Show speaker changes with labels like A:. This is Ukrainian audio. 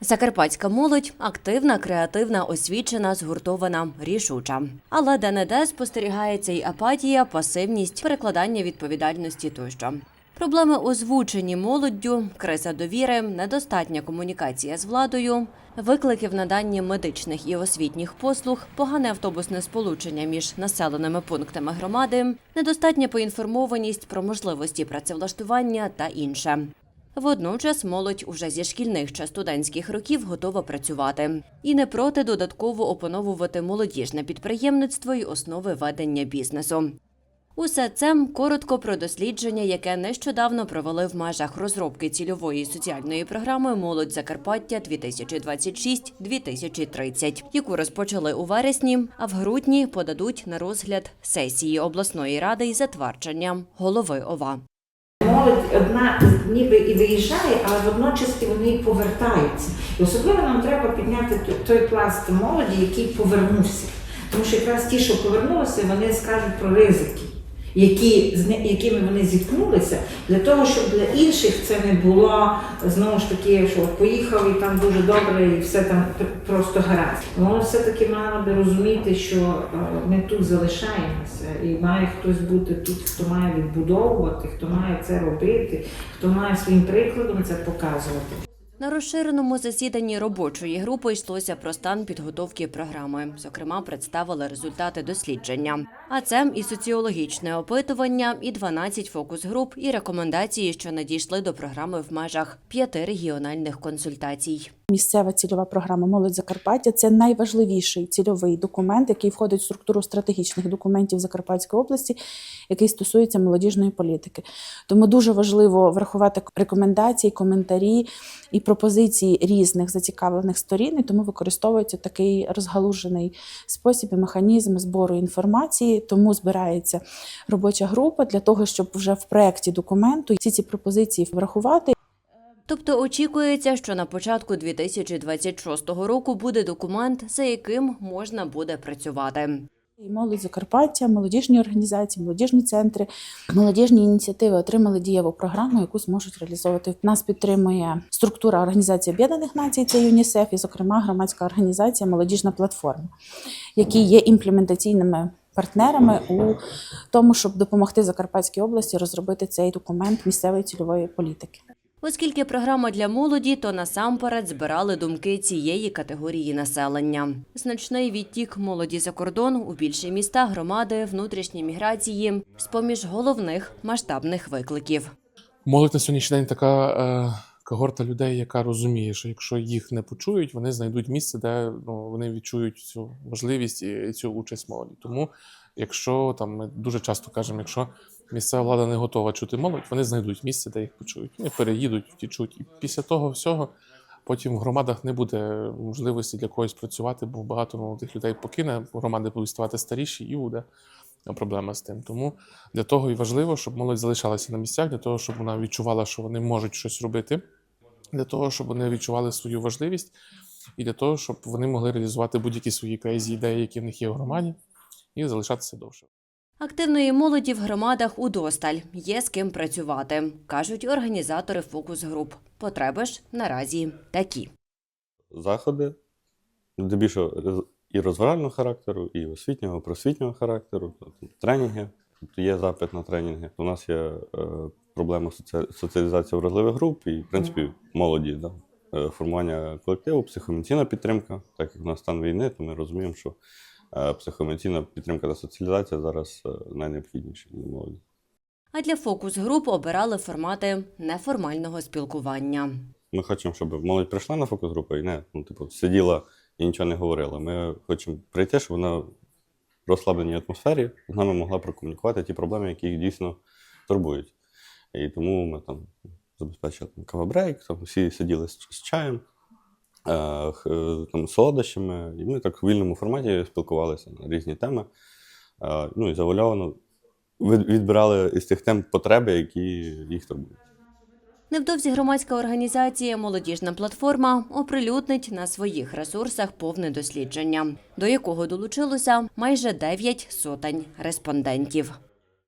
A: Закарпатська молодь активна, креативна, освічена, згуртована, рішуча. Але де-не-де спостерігається й апатія, пасивність, перекладання відповідальності тощо. Проблеми озвучені молоддю, криза довіри, недостатня комунікація з владою, виклики в наданні медичних і освітніх послуг, погане автобусне сполучення між населеними пунктами громади, недостатня поінформованість про можливості працевлаштування та інше. Водночас молодь уже зі шкільних чи студентських років готова працювати і не проти додатково опановувати молодіжне підприємництво і основи ведення бізнесу. Усе це коротко про дослідження, яке нещодавно провели в межах розробки цільової соціальної програми Молодь Закарпаття 2026-2030», яку розпочали у вересні, а в грудні подадуть на розгляд сесії обласної ради із затвердження голови ОВА.
B: Молодь одна ніби і виїжджає, але водночас і вони повертаються. І особливо нам треба підняти той пласт молоді, який повернувся. Тому що якраз ті, що повернулися, вони скажуть про ризики, які, з якими вони зіткнулися, для того, щоб для інших це не було знову ж таки, що поїхав і там дуже добре, і все там просто гаразд. Воно все-таки мало би розуміти, що е, ми тут залишаємося, і має хтось бути тут, хто має відбудовувати, хто має це робити, хто має своїм прикладом це показувати.
A: На розширеному засіданні робочої групи йшлося про стан підготовки програми. Зокрема, представили результати дослідження. А це і соціологічне опитування, і 12 фокус-груп, і рекомендації, що надійшли до програми в межах п'яти регіональних консультацій.
C: Місцева цільова програма Молодь Закарпаття це найважливіший цільовий документ, який входить в структуру стратегічних документів Закарпатської області, який стосується молодіжної політики. Тому дуже важливо врахувати рекомендації, коментарі і пропозиції різних зацікавлених сторін. І тому використовується такий розгалужений спосіб і механізм збору інформації. Тому збирається робоча група для того, щоб вже в проєкті документу всі ці пропозиції врахувати
A: Тобто очікується, що на початку 2026 року буде документ, за яким можна буде працювати.
C: І молодь Закарпаття, молодіжні організації, молодіжні центри, молодіжні ініціативи отримали дієву програму, яку зможуть реалізовувати. Нас підтримує структура Організації Об'єднаних Націй, це ЮНІСЕФ, і, зокрема, громадська організація Молодіжна платформа, які є імплементаційними партнерами у тому, щоб допомогти Закарпатській області розробити цей документ місцевої цільової політики.
A: Оскільки програма для молоді, то насамперед збирали думки цієї категорії населення. Значний відтік молоді за кордон у більші міста, громади, внутрішні міграції з поміж головних масштабних викликів.
D: Молодь на сьогоднішній день така е, когорта людей, яка розуміє, що якщо їх не почують, вони знайдуть місце, де ну, вони відчують цю важливість і цю участь молоді. Тому, якщо там ми дуже часто кажемо, якщо місцева влада не готова чути молодь, вони знайдуть місце, де їх почують. Вони переїдуть, втічуть. І після того всього потім в громадах не буде можливості для когось працювати, бо багато молодих людей покине, громади будуть ставати старіші і буде проблема з тим. Тому для того і важливо, щоб молодь залишалася на місцях, для того, щоб вона відчувала, що вони можуть щось робити, для того, щоб вони відчували свою важливість, і для того, щоб вони могли реалізувати будь-які свої крейзі ідеї, які в них є в громаді, і залишатися довше.
A: Активної молоді в громадах удосталь є з ким працювати, кажуть організатори фокус-груп. Потреби ж наразі такі.
E: заходи, здебільшого і розважального характеру, і освітнього, просвітнього характеру, тобто тренінги. Тобто є запит на тренінги. У нас є е, проблема соціалізації вразливих груп і, в принципі, молоді. Да? Е, формування колективу, психоемоційна підтримка. Так як у нас стан війни, то ми розуміємо, що психоемоційна підтримка та соціалізація зараз е, найнеобхідніші для молоді.
A: А для фокус-груп обирали формати неформального спілкування.
E: Ми хочемо, щоб молодь прийшла на фокус групу і не ну, типу, сиділа і нічого не говорила. Ми хочемо прийти, щоб вона в розслабленій атмосфері з нами могла прокомунікувати ті проблеми, які їх дійсно турбують. І тому ми там забезпечили там, кавабрейк, там всі сиділи з, з чаєм, е, е, там, солодощами, і ми так в вільному форматі спілкувалися на різні теми. Е, ну і завуальовано від- відбирали із тих тем потреби, які їх турбують.
A: Невдовзі громадська організація Молодіжна платформа оприлюднить на своїх ресурсах повне дослідження, до якого долучилося майже 9 сотень респондентів.